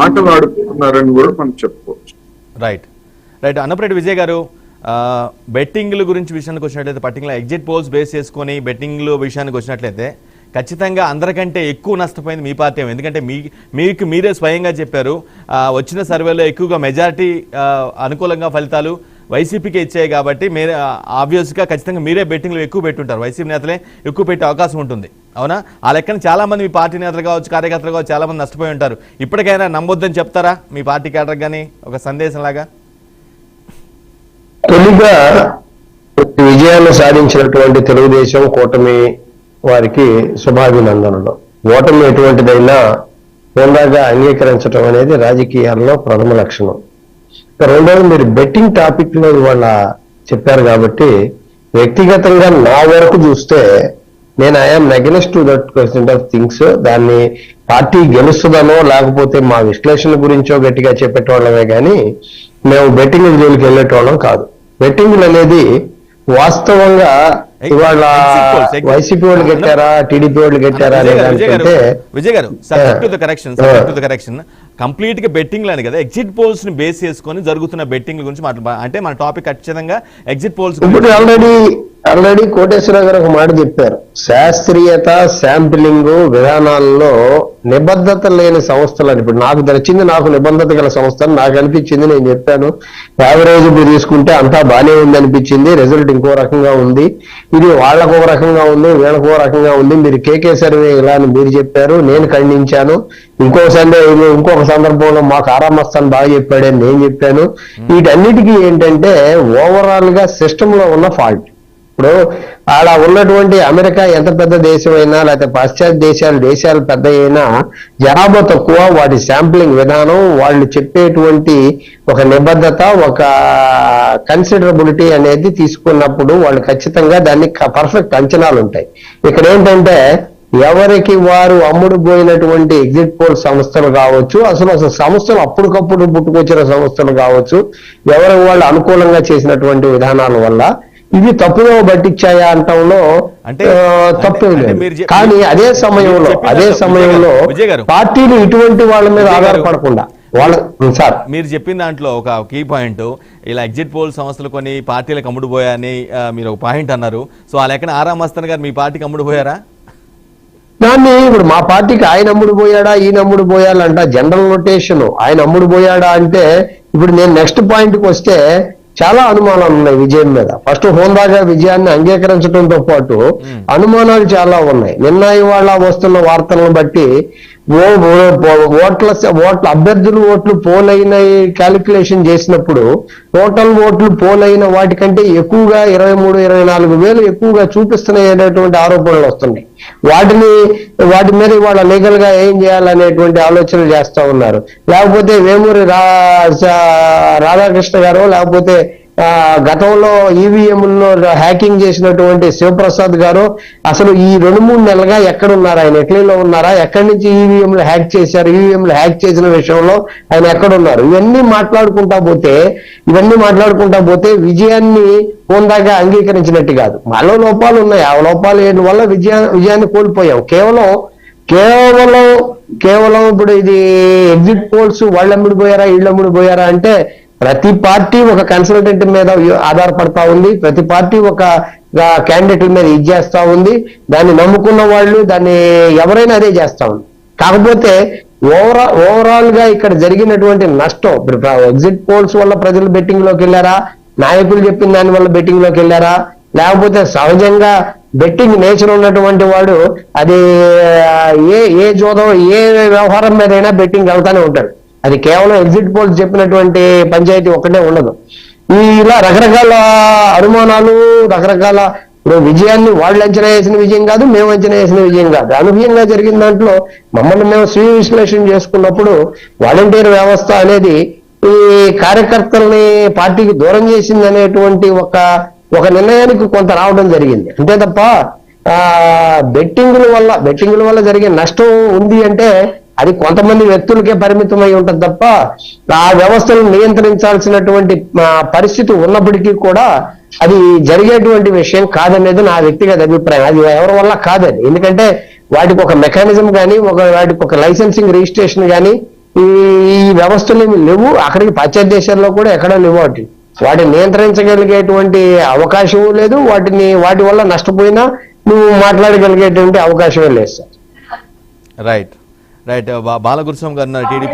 ఆటలు ఆడుకుంటున్నారని కూడా మనం చెప్పుకోవచ్చు. రైట్ రైట్ అన్నపరెడ్డి విజయ్ గారు బెట్టింగ్ల గురించి విషయానికి వచ్చినట్లయితే పర్టికులర్ ఎగ్జిట్ పోల్స్ బేస్ చేసుకొని బెట్టింగ్ల విషయానికి వచ్చినట్లయితే ఖచ్చితంగా అందరికంటే ఎక్కువ నష్టపోయింది మీ పార్టీ ఎందుకంటే మీ మీకు మీరే స్వయంగా చెప్పారు వచ్చిన సర్వేలో ఎక్కువగా మెజారిటీ అనుకూలంగా ఫలితాలు వైసీపీకి ఇచ్చాయి కాబట్టి మీరే ఆబ్వియస్గా ఖచ్చితంగా మీరే బెట్టింగ్లు ఎక్కువ పెట్టుంటారు. వైసీపీ నేతలే ఎక్కువ పెట్టే అవకాశం ఉంటుంది. అవునా? ఆ లెక్కన చాలా మంది మీ పార్టీ నేతలు కావచ్చు కార్యకర్తలు కావచ్చు చాలా మంది నష్టపోయి ఉంటారు. ఇప్పటికైనా నమ్మొద్దని చెప్తారా? మీ పార్టీ కేటర్ కానీ ఒక సందేశం లాగా తొలిగా విజయాన్ని సాధించినటువంటి తెలుగుదేశం కూటమి వారికి శుభాభినందనలు. ఓటమి ఎటువంటిదైనా హోందాగా అంగీకరించడం అనేది రాజకీయాల్లో ప్రథమ లక్షణం. రెండోది మీరు బెట్టింగ్ టాపిక్లో వాళ్ళ చెప్పారు కాబట్టి వ్యక్తిగతంగా నా వరకు చూస్తే నేను I'm against to that question of things దాన్ని పార్టీ గెలుస్తుందనో లేకపోతే మా విశ్లేషణ గురించో గట్టిగా చెప్పేటోళ్ళమే కానీ మేము బెట్టింగ్ జోలికి వెళ్ళేటోళ్ళం కాదు. బెట్టింగ్లు అనేది వాస్తవంగా ఇవాళ వైసీపీ వాళ్ళు గెట్టారా టీడీపీ వాళ్ళు గెట్టారా అనే Vijay garu, subject the correction subject to the correction కంప్లీట్గా బెట్టింగ్ అని కదా. ఎగ్జిట్ పోల్స్ని బేస్ చేసుకొని జరుగుతున్న బెట్టింగ్ గురించి మాట్లా అంటే మన టాపిక్ ఖచ్చితంగా ఎగ్జిట్ పోల్స్ ఇప్పుడు ఆల్రెడీ ఆల్రెడీ కోటేశ్వరరావు గారు ఒక మాట చెప్పారు. శాస్త్రీయత శాంపిలింగ్ విధానాల్లో నిబద్ధత లేని సంస్థలు అని ఇప్పుడు నాకు నచ్చింది నాకు నిబద్ధత గల సంస్థ నాకు అనిపించింది నేను చెప్పాను. యావరేజ్ మీరు తీసుకుంటే అంతా బానే ఉంది అనిపించింది రిజల్ట్ ఇంకో రకంగా ఉంది. ఇది వాళ్ళకు ఒక రకంగా ఉంది వీళ్ళకు ఒక రకంగా ఉంది. మీరు కేకే సర్వే ఇలా అని మీరు చెప్పారు నేను ఖండించాను. ఇంకో సందే ఇంకొక సందర్భంలో మాకు ఆరామస్తాను బాగా చెప్పాడని నేను చెప్పాను. వీటన్నిటికీ ఏంటంటే ఓవరాల్గా సిస్టమ్లో ఉన్న ఫాల్ట్ ఇప్పుడు ఆడ ఉన్నటువంటి అమెరికా ఎంత పెద్ద దేశమైనా లేకపోతే పాశ్చాత్య దేశాలు దేశాలు పెద్ద అయినా జనాభా తక్కువ వాటి శాంప్లింగ్ విధానం వాళ్ళు చెప్పేటువంటి ఒక నిబద్ధత ఒక కన్సిడరబిలిటీ అనేది తీసుకున్నప్పుడు వాళ్ళు ఖచ్చితంగా దాన్ని పర్ఫెక్ట్ అంచనాలు ఉంటాయి. ఇక్కడ ఏంటంటే ఎవరికి వారు అమ్ముడు పోయినటువంటి ఎగ్జిట్ పోల్ సంస్థలు కావచ్చు అసలు అసలు సంస్థలు అప్పటికప్పుడు పుట్టుకొచ్చిన సంస్థలు కావచ్చు ఎవరు వాళ్ళు అనుకూలంగా చేసినటువంటి విధానాల వల్ల ఇవి తప్పుదో పట్టించాయా అంటంలో తప్పేం లేదు కానీ అదే సమయంలో అదే సమయంలో. పార్టీలు ఇటువంటి వాళ్ళ మీద. ఆధారపడకుండా వాళ్ళ సార్ మీరు చెప్పిన దాంట్లో ఒక కీ పాయింట్ ఇలా ఎగ్జిట్ పోల్ సంస్థలు కొన్ని పార్టీలకు అమ్ముడు పోయాయని ఆ, మీరు ఒక పాయింట్ అన్నారు సో ఆ లెక్కన ఆరా మస్తాన్ గారు మీ పార్టీకి అమ్ముడు పోయారా దాన్ని ఇప్పుడు మా పార్టీకి ఆయన అమ్ముడు పోయాడా ఈయన అమ్ముడు పోయాలంట జనరల్ నోటేషన్ ఆయన అమ్ముడు పోయాడా అంటే ఇప్పుడు నేను నెక్స్ట్ పాయింట్కి వస్తే చాలా అనుమానాలు ఉన్నాయి విజయం మీద. ఫస్ట్ హోందాగా విజయాన్ని అంగీకరించడంతో పాటు అనుమానాలు చాలా ఉన్నాయి. నిన్న ఇవాళ వస్తున్న వార్తలను బట్టి ఓ ఓట్ల ఓట్ల అభ్యర్థులు ఓట్లు పోలైన క్యాలిక్యులేషన్ చేసినప్పుడు టోటల్ ఓట్లు పోలైన వాటికంటే ఎక్కువగా ఇరవై మూడు ఇరవై నాలుగు వేలు ఎక్కువగా చూపిస్తున్నాయి అనేటువంటి ఆరోపణలు వస్తున్నాయి. వాటిని వాటి మీద ఇవాళ లీగల్గా ఏం చేయాలనేటువంటి ఆలోచనలు చేస్తా ఉన్నారు. లేకపోతే వేమూరి రా రాధాకృష్ణ గారు లేకపోతే గతంలో ఈవీఎంలో హ్యాకింగ్ చేసినటువంటి శివప్రసాద్ గారు అసలు ఈ రెండు మూడు నెలలుగా ఎక్కడ ఉన్నారు ఆయన ఇటలీలో ఉన్నారా? ఎక్కడి నుంచి ఈవీఎంలు హ్యాక్ చేశారు? ఈవీఎంలు హ్యాక్ చేసిన విషయంలో ఆయన ఎక్కడ ఉన్నారు ఇవన్నీ మాట్లాడుకుంటా పోతే ఇవన్నీ మాట్లాడుకుంటా పోతే విజయాన్ని హోందాగా అంగీకరించినట్టు కాదు. మాలో లోపాలు ఉన్నాయి. ఆ లోపాలు వేయడం వల్ల విజయా విజయాన్ని కోల్పోయాం. కేవలం కేవలం కేవలం ఇప్పుడు ఇది ఎగ్జిట్ పోల్స్ వాళ్ళు అమ్ముడు పోయారా వీళ్ళు అమ్ముడు పోయారా అంటే ప్రతి పార్టీ ఒక కన్సల్టెంట్ మీద ఆధారపడతా ఉంది. ప్రతి పార్టీ ఒక క్యాండిడేట్ మీద ఇది చేస్తా ఉంది. దాన్ని నమ్ముకున్న వాళ్ళు దాన్ని ఎవరైనా అదే చేస్తా ఉంది. కాకపోతే ఓవరా ఓవరాల్గా ఇక్కడ జరిగినటువంటి నష్టం ఎగ్జిట్ పోల్స్ వల్ల ప్రజలు బెట్టింగ్లోకి వెళ్ళారా? నాయకులు చెప్పిన దాని వల్ల బెట్టింగ్లోకి వెళ్ళారా? లేకపోతే సహజంగా బెట్టింగ్ నేచర్ ఉన్నటువంటి వాడు అది ఏ ఏ జోదం ఏ వ్యవహారం మీదైనా బెట్టింగ్ వెళ్తానే ఉంటాడు. అది కేవలం ఎగ్జిట్ పోల్స్ చెప్పినటువంటి పంచాయతీ ఒక్కటే ఉండదు. ఈ ఇలా రకరకాల అనుమానాలు రకరకాల ఇప్పుడు విజయాన్ని వాళ్ళు అంచనా వేసిన విజయం కాదు మేము అంచనా వేసిన విజయం కాదు. అనుభవంగా జరిగిన దాంట్లో మమ్మల్ని మేము స్వీయ విశ్లేషణ చేసుకున్నప్పుడు వాలంటీర్ వ్యవస్థ అనేది ఈ కార్యకర్తల్ని పార్టీకి దూరం చేసింది అనేటువంటి ఒక ఒక నిర్ణయానికి కొంత రావడం జరిగింది. అంతే తప్ప ఆ బెట్టింగుల వల్ల బెట్టింగుల వల్ల జరిగే నష్టం ఉంది అంటే అది కొంతమంది వ్యక్తులకే పరిమితమై ఉంటుంది తప్ప ఆ వ్యవస్థను నియంత్రించాల్సినటువంటి పరిస్థితి ఉన్నప్పటికీ కూడా అది జరిగేటువంటి విషయం కాదనేది నా వ్యక్తిగత అభిప్రాయం. అది ఎవరి వల్ల కాదని. ఎందుకంటే వాటికి ఒక మెకానిజం కానీ ఒక వాటికి ఒక లైసెన్సింగ్ రిజిస్ట్రేషన్ కానీ ఈ వ్యవస్థలు ఏమి లేవు. అక్కడికి పాశ్చాత్య దేశాల్లో కూడా ఎక్కడా లేవు వాటి వాటిని నియంత్రించగలిగేటువంటి అవకాశం లేదు. వాటిని వాటి వల్ల నష్టపోయినా నువ్వు మాట్లాడగలిగేటువంటి అవకాశమే లేదు సార్. రైట్ రైట్ బాలకృష్ణం గారు టీడీపీ